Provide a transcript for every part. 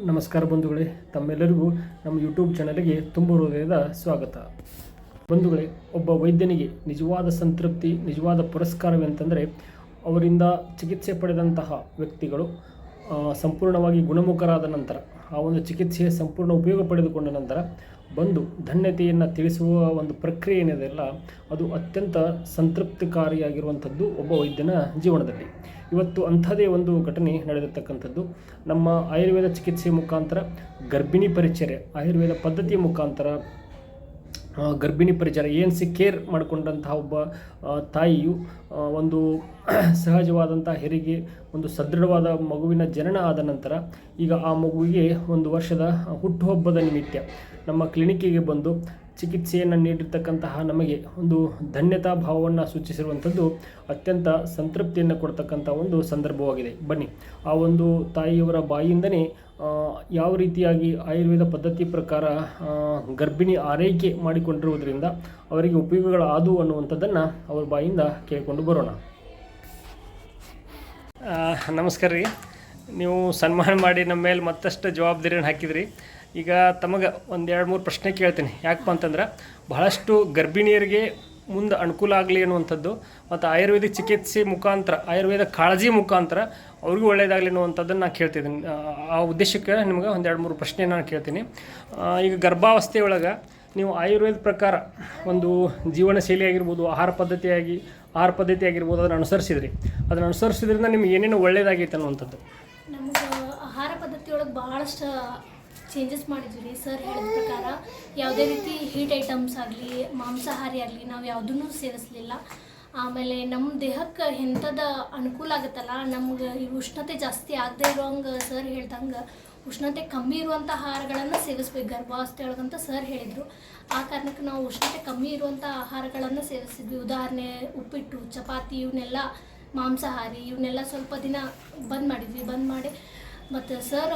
ನಮಸ್ಕಾರ ಬಂಧುಗಳೇ, ತಮ್ಮೆಲ್ಲರಿಗೂ ನಮ್ಮ ಯೂಟ್ಯೂಬ್ ಚಾನಲ್ಗೆ ತುಂಬ ಹೃದಯದ ಸ್ವಾಗತ. ಬಂಧುಗಳೇ, ಒಬ್ಬ ವೈದ್ಯನಿಗೆ ನಿಜವಾದ ಸಂತೃಪ್ತಿ, ನಿಜವಾದ ಪುರಸ್ಕಾರವೆಂತಂದರೆ ಅವರಿಂದ ಚಿಕಿತ್ಸೆ ಪಡೆದಂತಹ ವ್ಯಕ್ತಿಗಳು ಸಂಪೂರ್ಣವಾಗಿ ಗುಣಮುಖರಾದ ನಂತರ, ಆ ಒಂದು ಚಿಕಿತ್ಸೆಯ ಸಂಪೂರ್ಣ ಉಪಯೋಗ ಪಡೆದುಕೊಂಡ ನಂತರ ಬಂದು ಧನ್ಯತೆಯನ್ನು ತಿಳಿಸುವ ಒಂದು ಪ್ರಕ್ರಿಯೆ ಏನಿದೆಯಲ್ಲ ಅದು ಅತ್ಯಂತ ಸಂತೃಪ್ತಿಕಾರಿಯಾಗಿರುವಂಥದ್ದು ಒಬ್ಬ ವೈದ್ಯನ ಜೀವನದಲ್ಲಿ. ಇವತ್ತು ಅಂಥದೇ ಒಂದು ಘಟನೆ ನಡೆದಿರ್ತಕ್ಕಂಥದ್ದು. ನಮ್ಮ ಆಯುರ್ವೇದ ಚಿಕಿತ್ಸೆ ಮುಖಾಂತರ ಗರ್ಭಿಣಿ ಪರಿಚರ್ಯ, ಆಯುರ್ವೇದ ಪದ್ಧತಿಯ ಮುಖಾಂತರ ಗರ್ಭಿಣಿ ಪರಿಚಾರ ಏನು ಸಿ ಕೇರ್ ಮಾಡಿಕೊಂಡಂತಹ ಒಬ್ಬ ತಾಯಿಯು ಒಂದು ಸಹಜವಾದಂಥ ಹೆರಿಗೆ, ಒಂದು ಸದೃಢವಾದ ಮಗುವಿನ ಜನನ ಆದ ನಂತರ ಈಗ ಆ ಮಗುವಿಗೆ ಒಂದು ವರ್ಷದ ಹುಟ್ಟುಹಬ್ಬದ ನಿಮಿತ್ತ ನಮ್ಮ ಕ್ಲಿನಿಕ್ಕಿಗೆ ಬಂದು ಚಿಕಿತ್ಸೆಯನ್ನು ನೀಡಿರ್ತಕ್ಕಂತಹ ನಮಗೆ ಒಂದು ಧನ್ಯತಾ ಭಾವವನ್ನು ಸೂಚಿಸಿರುವಂಥದ್ದು ಅತ್ಯಂತ ಸಂತೃಪ್ತಿಯನ್ನು ಕೊಡ್ತಕ್ಕಂಥ ಒಂದು ಸಂದರ್ಭವಾಗಿದೆ. ಬನ್ನಿ, ಆ ಒಂದು ತಾಯಿಯವರ ಬಾಯಿಯಿಂದನೇ ಯಾವ ರೀತಿಯಾಗಿ ಆಯುರ್ವೇದ ಪದ್ಧತಿ ಪ್ರಕಾರ ಗರ್ಭಿಣಿ ಆರೈಕೆ ಮಾಡಿಕೊಂಡಿರುವುದರಿಂದ ಅವರಿಗೆ ಉಪಯೋಗಗಳಾದವು ಅನ್ನುವಂಥದ್ದನ್ನು ಅವರ ಬಾಯಿಯಿಂದ ಕೇಳಿಕೊಂಡು ಬರೋಣ. ನಮಸ್ಕಾರ ರೀ. ನೀವು ಸನ್ಮಾನ ಮಾಡಿ ನಮ್ಮ ಮೇಲೆ ಮತ್ತಷ್ಟು ಜವಾಬ್ದಾರಿಯನ್ನು ಹಾಕಿದ್ರಿ. ಈಗ ತಮಗೆ ಒಂದು ಎರಡು ಮೂರು ಪ್ರಶ್ನೆ ಕೇಳ್ತೀನಿ. ಯಾಕಪ್ಪ ಅಂತಂದ್ರೆ ಬಹಳಷ್ಟು ಗರ್ಭಿಣಿಯರಿಗೆ ಮುಂದೆ ಅನುಕೂಲ ಆಗಲಿ ಅನ್ನುವಂಥದ್ದು ಮತ್ತು ಆಯುರ್ವೇದಿಕ್ ಚಿಕಿತ್ಸೆ ಮುಖಾಂತರ ಆಯುರ್ವೇದ ಕಾಳಜಿ ಮುಖಾಂತರ ಅವ್ರಿಗೂ ಒಳ್ಳೆಯದಾಗಲಿ ಅನ್ನುವಂಥದ್ದನ್ನು ನಾನು ಕೇಳ್ತಿದ್ದೀನಿ. ಆ, ಉದ್ದೇಶಕ್ಕೆ ನಿಮ್ಗೆ ಒಂದು ಎರಡು ಮೂರು ಪ್ರಶ್ನೆ ನಾನು ಕೇಳ್ತೀನಿ. ಈಗ ಗರ್ಭಾವಸ್ಥೆಯೊಳಗೆ ನೀವು ಆಯುರ್ವೇದ ಪ್ರಕಾರ ಒಂದು ಜೀವನ ಶೈಲಿ ಆಗಿರ್ಬೋದು ಆಹಾರ ಪದ್ಧತಿಯಾಗಿ ಆಹಾರ ಪದ್ಧತಿ ಆಗಿರ್ಬೋದು ಅದನ್ನು ಅನುಸರಿಸಿದ್ರಿ. ಅದನ್ನು ಅನುಸರಿಸಿದ್ರಿಂದ ನಿಮ್ಗೆ ಏನೇನು ಒಳ್ಳೆಯದಾಗೈತೆ ಅನ್ನುವಂಥದ್ದು? ನಮ್ಗೆ ಆಹಾರ ಪದ್ಧತಿಯೊಳಗೆ ಭಾಳಷ್ಟು ಚೇಂಜಸ್ ಮಾಡಿದ್ವಿ ಸರ್ ಹೇಳಿದ ಪ್ರಕಾರ ಯಾವುದೇ ರೀತಿ ಹೀಟ್ ಐಟಮ್ಸ್ ಆಗಲಿ, ಮಾಂಸಾಹಾರಿ ಆಗಲಿ ನಾವು ಯಾವುದನ್ನು ಸೇರಿಸಲಿಲ್ಲ ಆಮೇಲೆ ನಮ್ಮ ದೇಹಕ್ಕೆ ಎಂಥದ್ದು ಅನುಕೂಲ ಆಗುತ್ತಲ್ಲ, ನಮ್ಗೆ ಈ ಉಷ್ಣತೆ ಜಾಸ್ತಿ ಆಗದೆ ಇರೋಂಗೆ ಸರ್ ಹೇಳ್ದಂಗೆ ಉಷ್ಣತೆ ಕಮ್ಮಿ ಇರುವಂಥ ಆಹಾರಗಳನ್ನು ಸೇವಿಸ್ಬೇಕು. ಗರ್ಭಾವಸ್ಥೆ ಒಳಗಂತ ಸರ್ ಹೇಳಿದರು. ಆ ಕಾರಣಕ್ಕೆ ನಾವು ಉಷ್ಣತೆ ಕಮ್ಮಿ ಇರುವಂಥ ಆಹಾರಗಳನ್ನು ಸೇವಿಸಿದ್ವಿ. ಉದಾಹರಣೆ ಉಪ್ಪಿಟ್ಟು, ಚಪಾತಿ ಇವನ್ನೆಲ್ಲ ಮಾಂಸಾಹಾರಿ ಇವನ್ನೆಲ್ಲ ಸ್ವಲ್ಪ ದಿನ ಬಂದ್ ಮಾಡಿದ್ವಿ. ಬಂದ್ ಮಾಡಿ ಮತ್ತು ಸರ್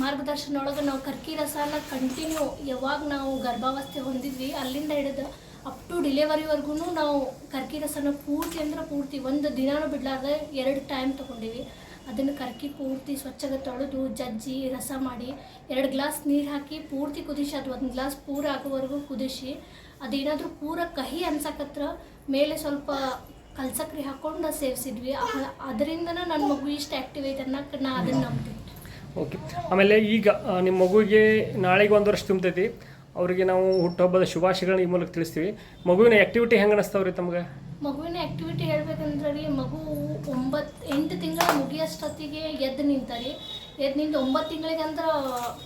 ಮಾರ್ಗದರ್ಶನ ಒಳಗೆ ನಾವು ಕರ್ಕಿ ರಸನ ಕಂಟಿನ್ಯೂ ಯಾವಾಗ ನಾವು ಗರ್ಭಾವಸ್ಥೆ ಹೊಂದಿದ್ವಿ, ಅಲ್ಲಿಂದ ಹಿಡಿದು ಅಪ್ ಟು ಡಿಲಿವರಿವರೆಗೂ ನಾವು ಕರ್ಕಿ ರಸನ ಪೂರ್ತಿ ಅಂದ್ರೆ ಪೂರ್ತಿ ಒಂದು ದಿನಾನೂ ಬಿಡ್ಲಾರ್ದೆ ಎರಡು ಟೈಮ್ ತೊಗೊಂಡಿವಿ. ಅದನ್ನು ಕರ್ಕಿ ಪೂರ್ತಿ ಸ್ವಚ್ಛಗೆ ತೊಳೆದು, ಜಜ್ಜಿ, ರಸ ಮಾಡಿ, ಎರಡು ಗ್ಲಾಸ್ ನೀರು ಹಾಕಿ ಪೂರ್ತಿ ಕುದಿಸಿ, ಅದು ಒಂದು ಗ್ಲಾಸ್ ಪೂರ ಆಗೋವರೆಗೂ ಕುದಿಸಿ ಅದೇನಾದರೂ ಪೂರ ಕಹಿ ಅನ್ಸಕತ್ರ ಮೇಲೆ ಸ್ವಲ್ಪ ಕಲ್ಸಕ್ರಿ ಹಾಕೊಂಡು ಸೇವಿಸಿದ್ವಿ. ಅದರಿಂದನೂ ನನ್ನ ಮಗು ಇಷ್ಟು ಆ್ಯಕ್ಟಿವ್ ಐತೆ ಅನ್ನಕ್ಕೆ ನಾ ಅದನ್ನು ನಂಬ್ತೀನಿ. ಓಕೆ ಆಮೇಲೆ ಈಗ ನಿಮ್ಮ ಮಗುವಿಗೆ ನಾಳೆಗೆ ಒಂದು ವರ್ಷ ತುಂಬತೈತಿ. ಅವರಿಗೆ ನಾವು ಹುಟ್ಟುಹಬ್ಬದ ಶುಭಾಶಯಗಳನ್ನ ಈ ಮೂಲಕ ತಿಳಿಸ್ತೀವಿ. ಮಗುವಿನ ಆ್ಯಕ್ಟಿವಿಟಿ ಹೆಂಗೆ ಅನಿಸ್ತಾವ್ರಿ ತಮಗೆ? ಮಗುವಿನ ಆ್ಯಕ್ಟಿವಿಟಿ ಹೇಳ್ಬೇಕಂದ್ರೆ ರೀ, ಮಗು ಒಂಬತ್ತು ಎಂಟು ತಿಂಗಳ ಮುಗಿಯಷ್ಟೊತ್ತಿಗೆ ಎದ್ದು ನಿಂತಾರೆ. ಎದ್ದು ನಿಂತು ಒಂಬತ್ತು ತಿಂಗಳಿಗೆ ಅಂದ್ರೆ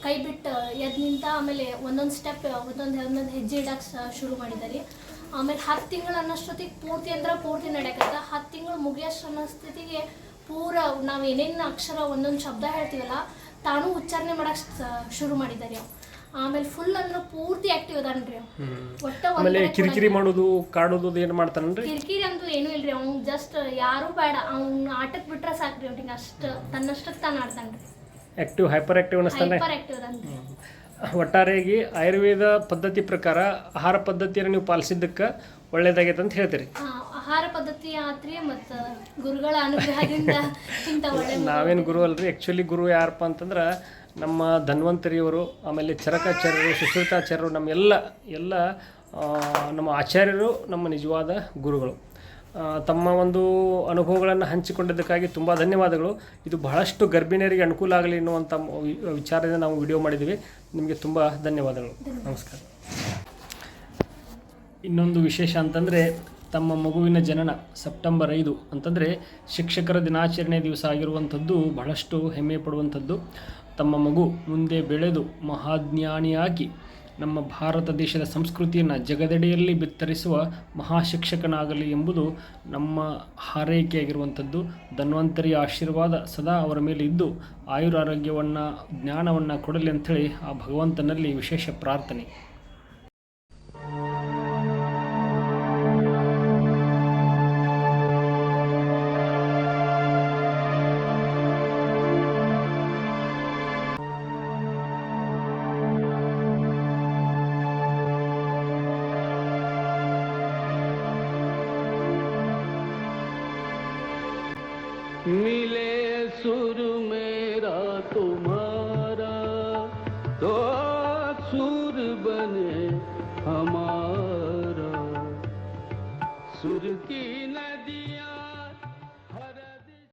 ಕೈ ಬಿಟ್ಟು ಎದ್ದು ನಿಂತ ಆಮೇಲೆ ಒಂದೊಂದು ಸ್ಟೆಪ್ ಒಂದೊಂದು ಒಂದೊಂದು ಹೆಜ್ಜೆ ಇಡಕ್ಕೆ ಶುರು ಮಾಡಿದ್ದಾರೆ ಆಮೇಲೆ ಹತ್ತು ತಿಂಗಳು ಅನ್ನೋಷ್ಟೊತ್ತಿಗೆ ಪೂರ್ತಿ ಅಂದ್ರೆ ಪೂರ್ತಿ ನಡೆಯಕತ್ತ. ಹತ್ತು ತಿಂಗಳು ಮುಗಿಯೋಷ್ಟು ಅನ್ನೋಷ್ಟೊತ್ತಿಗೆ ಪೂರ ನಾವು ಏನೇನು ಅಕ್ಷರ ಒಂದೊಂದು ಶಬ್ದ ಹೇಳ್ತೀವಲ್ಲ ತಾನು ಉಚ್ಚಾರಣೆ ಮಾಡಕ್ ಶುರು ಮಾಡಿದ್ದಾರೆ. ಅವ್ ಆಮೇಲೆ ಫುಲ್ ಅಂದ್ರೆ ಪೂರ್ತಿ ಆಕ್ಟಿವ್ ಅದಾನ್ರಿ. ಒಟ್ಟ ಆಮೇಲೆ ಕಿರಿಕಿರಿ ಮಾಡೋದು ಕಾಡೋದು ಏನು ಮಾಡ್ತಾನನ್ರಿ ಕಿರಿಕಿರಿ ಅಂತೂ ಏನೂ ಇಲ್ರಿ ಅವ್ನು ಜಸ್ಟ್ ಯಾರು ಬೇಡ ಅವ್ನ ಆಟಕ್ಕೆ ಬಿಟ್ರೆ ಸಾಕ್ರಿ ಅವ್ನಿಗೆ ಅಷ್ಟು ತನ್ನಷ್ಟಕ್ಕೆ ತಾನು ಆಡ್ತಾನ್ರಿ ಆಕ್ಟಿವ್ ಹೈಪರ್ ಆಕ್ಟಿವ್ ಅನಿಸ್ತಾನೆ? ಹೈಪರ್ ಆಕ್ಟಿವ್ ಅದಾನ್ರಿ ಒಟ್ಟಾರೆಯಾಗಿ ಆಯುರ್ವೇದ ಪದ್ಧತಿ ಪ್ರಕಾರ ಆಹಾರ ಪದ್ಧತಿಯನ್ನು ನೀವು ಪಾಲಿಸಿದ್ದಕ್ಕೆ ಒಳ್ಳೇದಾಗೈತೆ ಅಂತ ಹೇಳ್ತೀರಿ ಆಹಾರ ಪದ್ಧತಿ ಆತ್ರಿ ಮತ್ತು ಗುರುಗಳ ಅನುಗ್ರಹದಿಂದ ಇಂಥ ಒಳ್ಳೆ ಮಗು- ನಾವೇನು ಗುರು ಅಲ್ರಿ ಆ್ಯಕ್ಚುಲಿ ಗುರು ಯಾರಪ್ಪ ಅಂತಂದ್ರೆ ನಮ್ಮ ಧನ್ವಂತರಿಯವರು ಆಮೇಲೆ ಚರಕಾಚಾರ್ಯರು ಸುಶ್ರುತಾಚಾರ್ಯರು ನಮ್ಮೆಲ್ಲ ಎಲ್ಲ ಎಲ್ಲ ನಮ್ಮ ಆಚಾರ್ಯರು ನಮ್ಮ ನಿಜವಾದ ಗುರುಗಳು. ತಮ್ಮ ಒಂದು ಅನುಭವಗಳನ್ನು ಹಂಚಿಕೊಂಡಿದ್ದಕ್ಕಾಗಿ ತುಂಬ ಧನ್ಯವಾದಗಳು. ಇದು ಬಹಳಷ್ಟು ಗರ್ಭಿಣಿಯರಿಗೆ ಅನುಕೂಲ ಆಗಲಿ ಎನ್ನುವಂಥ ವಿ- ವಿಚಾರದಿಂದ ನಾವು ವಿಡಿಯೋ ಮಾಡಿದ್ದೀವಿ. ನಿಮಗೆ ತುಂಬ ಧನ್ಯವಾದಗಳು. ನಮಸ್ಕಾರ. ಇನ್ನೊಂದು ವಿಶೇಷ ಅಂತಂದರೆ ತಮ್ಮ ಮಗುವಿನ ಜನನ ಸೆಪ್ಟೆಂಬರ್ ಐದು ಅಂತಂದರೆ ಶಿಕ್ಷಕರ ದಿನಾಚರಣೆ ದಿವಸ ಆಗಿರುವಂಥದ್ದು ಬಹಳಷ್ಟು ಹೆಮ್ಮೆ ಪಡುವಂಥದ್ದು. ತಮ್ಮ ಮಗು ಮುಂದೆ ಬೆಳೆದು ಮಹಾಜ್ಞಾನಿಯಾಗಿ ನಮ್ಮ ಭಾರತ ದೇಶದ ಸಂಸ್ಕೃತಿಯನ್ನು ಜಗದೆಡೆಯಲ್ಲಿ ಬಿತ್ತರಿಸುವ ಮಹಾಶಿಕ್ಷಕನಾಗಲಿ ಎಂಬುದು ನಮ್ಮ ಹಾರೈಕೆಯಾಗಿರುವಂಥದ್ದು. ಧನ್ವಂತರಿಯ ಆಶೀರ್ವಾದ ಸದಾ ಅವರ ಮೇಲೆ ಇದ್ದು ಆಯುರಾರೋಗ್ಯವನ್ನು, ಜ್ಞಾನವನ್ನು ಕೊಡಲಿ ಅಂಥೇಳಿ ಆ ಭಗವಂತನಲ್ಲಿ ವಿಶೇಷ ಪ್ರಾರ್ಥನೆ. मिले सुर मेरा तुम्हारा तो सुर बने हमारा। सुर की